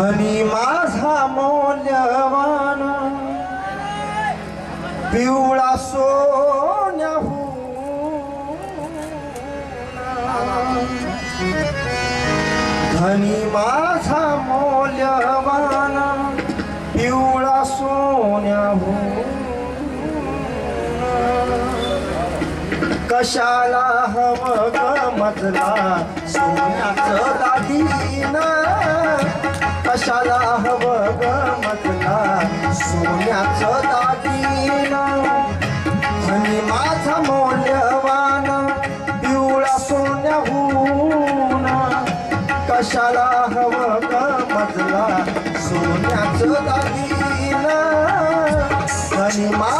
धनी माझा मौल्यवान पिवळा सोन्याहू धनी माझा मौल्यवान पिवळा सोन्याहू कशाला हवं ग मजला सोन्याचं ना कशाला हवं ग मजला सोन्याचं दागिन. आणि माझा मौल्यवान पिवळा सोन्याहून कशाला हवं ग मजला सोन्याचं दागिन. आणि माझा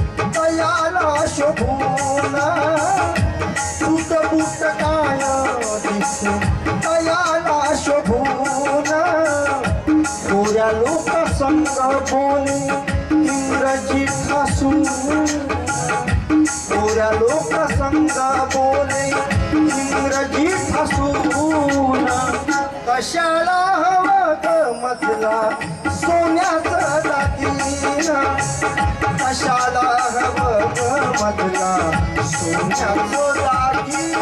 संग बोले इंग्रजी ठासू गोऱ्या लोक संग बोले इंग्रजी ठासून कशाला हवं ग मजला सोन्याचं दागिना? कशाला हवं ग मजला सोन्याचं दागिना?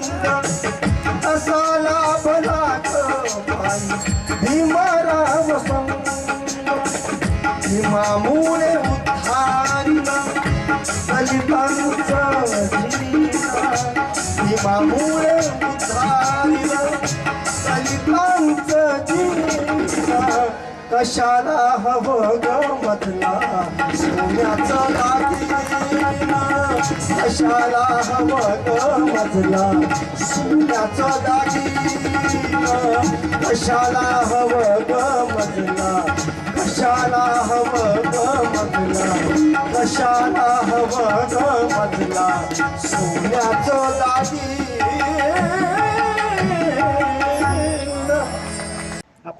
संग तसा लाभला ग संग. भीमामुळे उद्धारिला दलितांचा भीमामुळे कशाला हवं ग मधला सोन्याचं दागिना. कशाला हवं ग मधला सोन्याचं दागिना. कशाला हवं ग मधला कशाला हवं ग मधला कशाला हवं ग मधला सोन्याचं दागिना.